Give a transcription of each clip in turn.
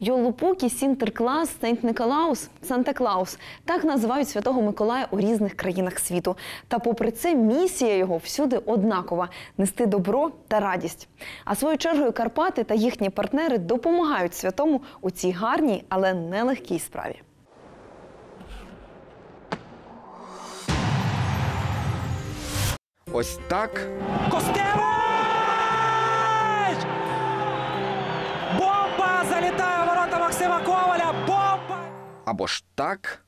Йолупукі, Сінтерклас, Сейнт Николаус, Санта Клаус так називають святого Миколая у різних країнах світу. Та попри це місія його всюди однакова нести добро та радість. А своєю чергою Карпати та їхні партнери допомагають святому у цій гарній, але нелегкій справі. Ось так Костевич! Максима Коваля! Бомба! або ж так.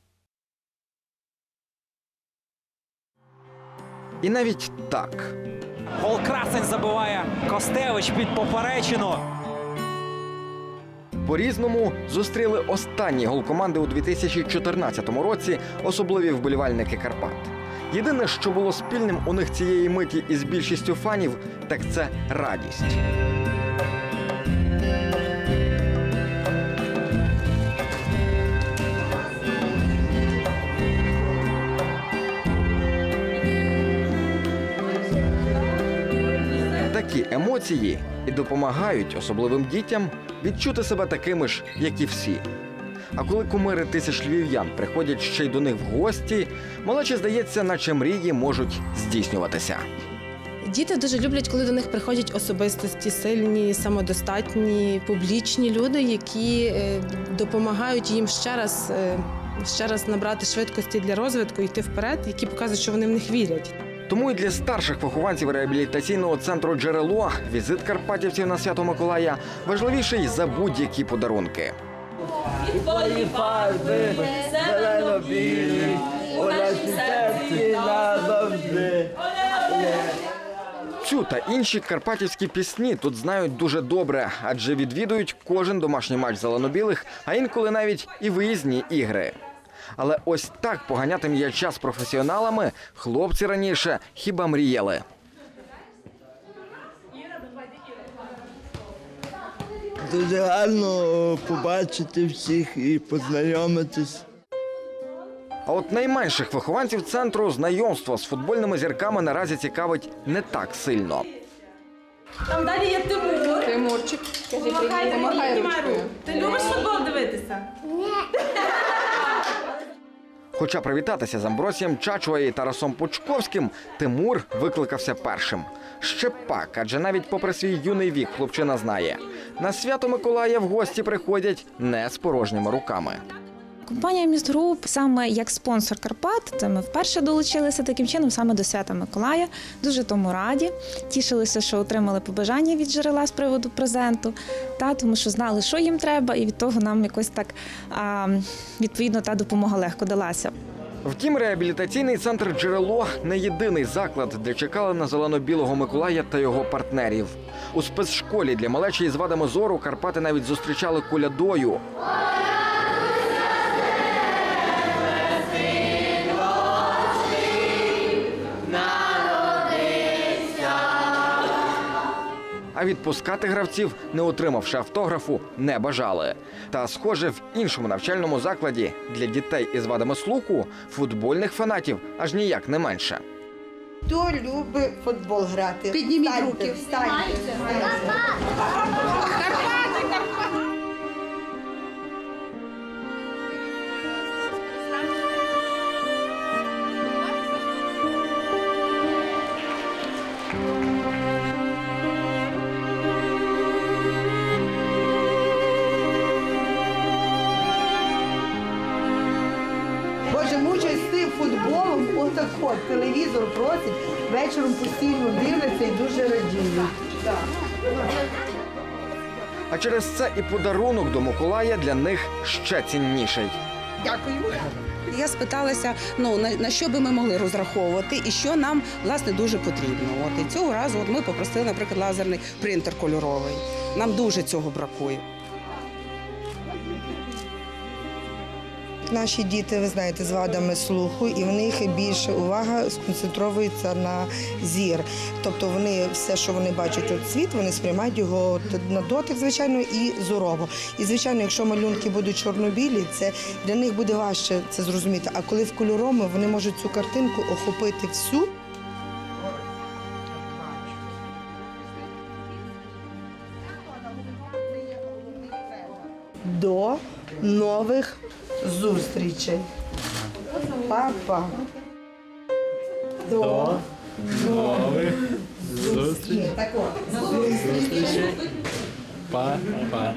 І навіть так. Гол красень забиває Костевич під поперечину. По-різному зустріли останній гол команди у 2014 році особливі вболівальники Карпат. Єдине, що було спільним у них цієї миті із більшістю фанів, так це радість. Емоції і допомагають особливим дітям відчути себе такими ж, як і всі. А коли кумири тисяч львів'ян приходять ще й до них в гості, малечі здається, наче мрії можуть здійснюватися. Діти дуже люблять, коли до них приходять особистості, сильні, самодостатні, публічні люди, які е, допомагають їм ще раз, е, ще раз набрати швидкості для розвитку, йти вперед, які показують, що вони в них вірять. Тому і для старших вихованців реабілітаційного центру джерело візит карпатівців на свято Миколая важливіший за будь-які подарунки. Твої фарби зелено-білі, у нашій серці назавжди. Цю та інші карпатівські пісні тут знають дуже добре, адже відвідують кожен домашній матч зеленобілих, а інколи навіть і виїзні ігри. Але ось так поганяти м'яча з професіоналами хлопці раніше хіба мріяли. Дуже гарно побачити всіх і познайомитись. А от найменших вихованців центру знайомство з футбольними зірками наразі цікавить не так сильно. Там далі є Тимур. Тимурчик, Помахай, помахай піднімай ручкою. Ти любиш футбол дивитися? Хоча привітатися з Амбросієм Чачуа і Тарасом Пучковським Тимур викликався першим. Ще пак, адже навіть попри свій юний вік хлопчина знає. На свято Миколая в гості приходять не з порожніми руками. Компанія Містгруп саме як спонсор Карпат, це ми вперше долучилися таким чином саме до свята Миколая. Дуже тому раді. Тішилися, що отримали побажання від джерела з приводу презенту, та тому що знали, що їм треба, і від того нам якось так відповідно та допомога легко далася. Втім, реабілітаційний центр джерело не єдиний заклад, де чекали на зелено-білого Миколая та його партнерів. У спецшколі для малечі із вадами зору Карпати навіть зустрічали колядою. А відпускати гравців, не отримавши автографу, не бажали. Та, схоже, в іншому навчальному закладі для дітей із вадами слуху футбольних фанатів аж ніяк не менше. Хто любить футбол грати? Підніміть руки, встаньте. Боже, мучать з тим футболом, отак от, телевізор просить, вечором постійно дивляться і дуже радіють. А через це і подарунок до Миколая для них ще цінніший. Дякую. Я спиталася, ну на, на що би ми могли розраховувати і що нам власне дуже потрібно. От і цього разу от ми попросили, наприклад, лазерний принтер кольоровий. Нам дуже цього бракує. Наші діти, ви знаєте, з вадами слуху, і в них більше увага сконцентровується на зір. Тобто вони все, що вони бачать от світ, вони сприймають його на дотик, звичайно, і зорово. І звичайно, якщо малюнки будуть чорно-білі, це для них буде важче це зрозуміти. А коли в кольоровому, вони можуть цю картинку охопити всю. До нових зустрічей. Папа. До нових зустрічей. От. Па-па.